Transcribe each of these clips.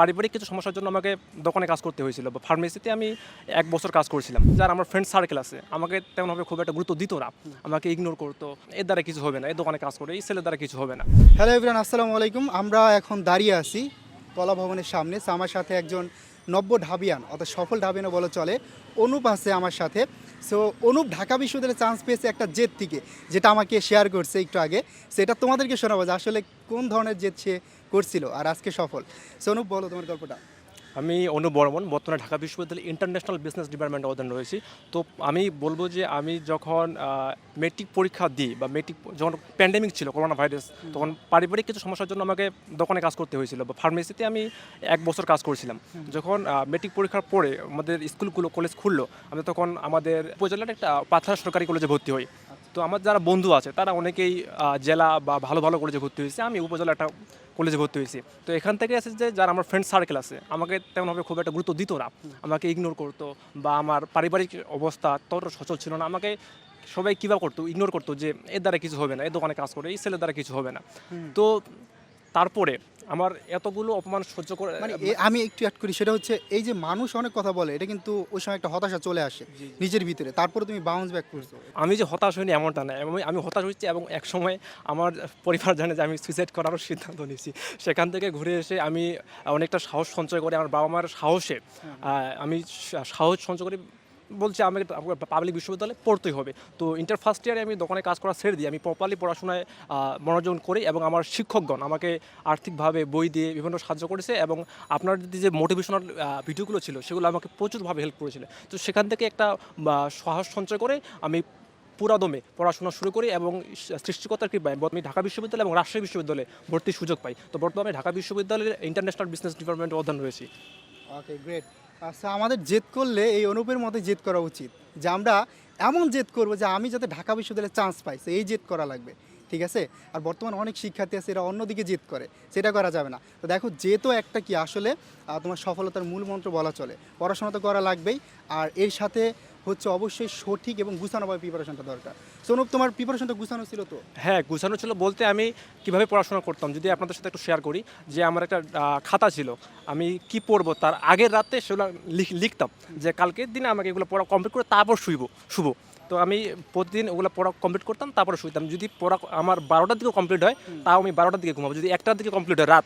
পারিবারিক কিছু সমস্যার জন্য আমাকে দোকানে কাজ করতে হয়েছিল। বা ফার্মেসিতে আমি এক বছর কাজ করেছিলাম। যার আমার ফ্রেন্ড সার্কেল আছে। আমাকে তেমনভাবে খুব একটা গুরুত্ব দিত না। আমাকে ইগনোর করতো। এর দ্বারা কিছু হবে না। এই দোকানে কাজ করে, এই ছেলের দ্বারা কিছু হবে না। হ্যালো ইবরান আসসালামু আলাইকুম। আমরা এখন দাঁড়িয়ে আছি কলা ভবনের সামনে। আমার সাথে একজন নব্য ঢাবিয়ান, অর্থাৎ সফল ঢাবিয়ানও বলে চলে। অনুপ আছে আমার সাথে। সো অনুপ ঢাকা বিশ্ববিদ্যালয়ে চান্স পেয়েছে একটা জেদ থেকে, যেটা আমাকে শেয়ার করছে একটু আগে। সেটা তোমাদেরকে শোনাবো যে আসলে কোন ধরনের জেদ সে করছিল আর আজকে সফল। সো অনুপ, বলো তোমার গল্পটা। আমি অনু বর্মন, বর্তমানে ঢাকা বিশ্ববিদ্যালয়ে ইন্টারন্যাশনাল বিজনেস ডিপার্টমেন্ট অধীন রয়েছি। তো আমি বলব যে আমি যখন মেট্রিক পরীক্ষা দিই বা মেট্রিক যখন প্যান্ডেমিক ছিল করোনা ভাইরাস তখন পারিবারিক কিছু সমস্যার জন্য আমাকে দোকানে কাজ করতে হয়েছিল বা ফার্মেসিতে আমি এক বছর কাজ করেছিলাম। যখন মেট্রিক পরীক্ষার পরে আমাদের স্কুলগুলো কলেজ খুললো, আমি তখন আমাদের উপজেলার একটা পাথরা সরকারি কলেজে ভর্তি হই। তো আমার যারা বন্ধু আছে, তারা অনেকেই জেলা বা ভালো ভালো কলেজে ভর্তি হয়েছে। আমি উপজেলা একটা কলেজে ভর্তি হয়েছি। তো এখান থেকে আছে যে যারা আমার ফ্রেন্ড সার্কেল আছে আমাকে তেমনভাবে খুব একটা গুরুত্ব দিত না। আমাকে ইগনোর করতো বা আমার পারিবারিক অবস্থা তত সচল ছিল না। আমাকে সবাই কীভাবে করতো ইগনোর করতো যে এর দ্বারা কিছু হবে না এ দোকানে কাজ করে এই ছেলের দ্বারা কিছু হবে না। তো তারপরে আমার এতগুলো অপমান সহ্য করে মানে আমি একটু অ্যাড করি সেটা হচ্ছে এই যে মানুষ অনেক কথা বলে এটা কিন্তু ওই সময় একটা হতাশা চলে আসে নিজের ভিতরে। তারপরে তুমি বাউন্স ব্যাক করছ। আমি যে হতাশ হইনি এমনটা না আমি আমি হতাশ হচ্ছি এবং এক সময় আমার পরিবার জানে যে আমি সুইসাইড করারও সিদ্ধান্ত নিয়েছি। সেখান থেকে ঘুরে এসে আমি অনেকটা সাহস সঞ্চয় করে আমার বাবা মার সাহসে আমি সাহস সঞ্চয় করে বলছি, আমাকে পাবলিক বিশ্ববিদ্যালয়ে পড়তেই হবে। তো ইন্টার ফার্স্ট ইয়ারে আমি দোকানে কাজ করা ছেড়ে দিই। আমি প্রপারলি পড়াশোনায় মনোযোগ করি এবং আমার শিক্ষকগণ আমাকে আর্থিকভাবে বই দিয়ে বিভিন্ন সাহায্য করেছে এবং আপনার যে মোটিভেশনাল ভিডিওগুলো ছিল, সেগুলো আমাকে প্রচুরভাবে হেল্প করেছিল। তো সেখান থেকে একটা সাহস সঞ্চয় করে আমি পুরাদমে পড়াশোনা শুরু করি এবং সৃষ্টিকর্তার কৃপায় আমি ঢাকা বিশ্ববিদ্যালয় এবং রাজশাহী বিশ্ববিদ্যালয়ে ভর্তির সুযোগ পাই। তো বর্তমানে ঢাকা বিশ্ববিদ্যালয়ের ইন্টারন্যাশনাল বিজনেস ডিপার্টমেন্টে অধ্যয়ন রয়েছি। ওকে গ্রেট আচ্ছা আমাদের জেদ করলে এই অনুপের মতে জেদ করা উচিত যে আমরা এমন জেদ করব যে আমি যাতে ঢাকা বিশ্ববিদ্যালয়ে চান্স পাই। এই জেদ করা লাগবে, ঠিক আছে? আর বর্তমান অনেক শিক্ষার্থী আছে, এরা অন্যদিকে জেদ করে, সেটা করা যাবে না। তো দেখো তো একটা কি আসলে তোমার সফলতার মূল মন্ত্র বলা চলে, পড়াশোনা তো করা লাগবেই, আর এর সাথে হচ্ছে অবশ্যই সঠিক এবং গুছানোভাবে প্রিপারেশনটা দরকার। সোনুপ তোমার প্রিপারেশনটা গুছানো ছিল তো? হ্যাঁ গুছানো ছিল বলতে আমি কীভাবে পড়াশোনা করতাম যদি আপনাদের সাথে একটু শেয়ার করি যে আমার একটা খাতা ছিল আমি কি পড়ব তার আগের রাতে সেগুলো লিখ- লিখতাম যে কালকের দিনে আমাকে এগুলো পড়া কমপ্লিট করে তারপর শুইব শুভ তো আমি প্রতিদিন ওগুলো পড়া কমপ্লিট করতাম তারপরে শুইতাম। যদি পড়া আমার বারোটার দিকে কমপ্লিট হয় তাও আমি বারোটার দিকে ঘুমাবো। যদি একটার দিকে কমপ্লিট হয় রাত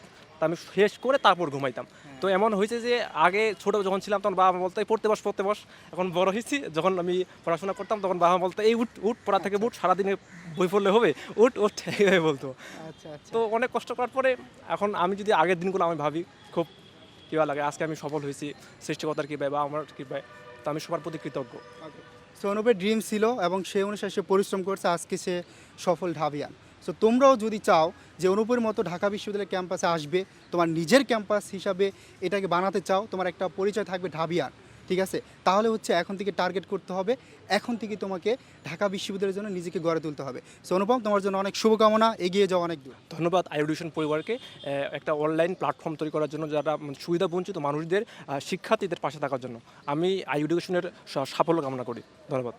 আমি শেষ করে তারপর ঘুমাইতাম। তো এমন হয়েছে যে আগে ছোটো যখন ছিলাম তখন বাবা বলতো "এই পড়তে বস পড়তে বস। এখন বড় হয়েছি যখন আমি পড়াশোনা করতাম তখন বাবা বলতো এই উঠ উঠ পড়া থেকে উঠ সারাদিনে বই পড়লে হবে উঠ উঠ এইভাবে বলতো। আচ্ছা আচ্ছা। তো অনেক কষ্ট করার পরে এখন আমি যদি আগের দিনগুলো আমি ভাবি খুব কী লাগে আজকে আমি সফল হয়েছি সৃষ্টিকর্তার কৃপায় বা আমার কৃপায় তো আমি সবার প্রতি কৃতজ্ঞ। সো অনুপের ড্রিম ছিল এবং সেই অনুসারে সে পরিশ্রম করছে আজকে সে সফল ঢাবিয়ান। সো তোমরাও যদি চাও যে অনুপের মতো ঢাকা বিশ্ববিদ্যালয় ক্যাম্পাসে আসবে, তোমার নিজের ক্যাম্পাস হিসাবে এটাকে বানাতে চাও, তোমার একটা পরিচয় থাকবে ঢাবিয়ার, ঠিক আছে? তাহলে হচ্ছে এখন থেকে টার্গেট করতে হবে, এখন থেকে তোমাকে ঢাকা বিশ্ববিদ্যালয়ের জন্য নিজেকে গড়ে তুলতে হবে। সো অনুপম, তোমার জন্য অনেক শুভকামনা, এগিয়ে যাও অনেক দূর। ধন্যবাদ আইডিউশন পরিবারকে একটা অনলাইন প্ল্যাটফর্ম তৈরি করার জন্য যারা মানে সুবিধা বঞ্চিত মানুষদের শিক্ষার্থীদের পাশে থাকার জন্য। আমি আইডিউশনের সাফল্য কামনা করি। ধন্যবাদ।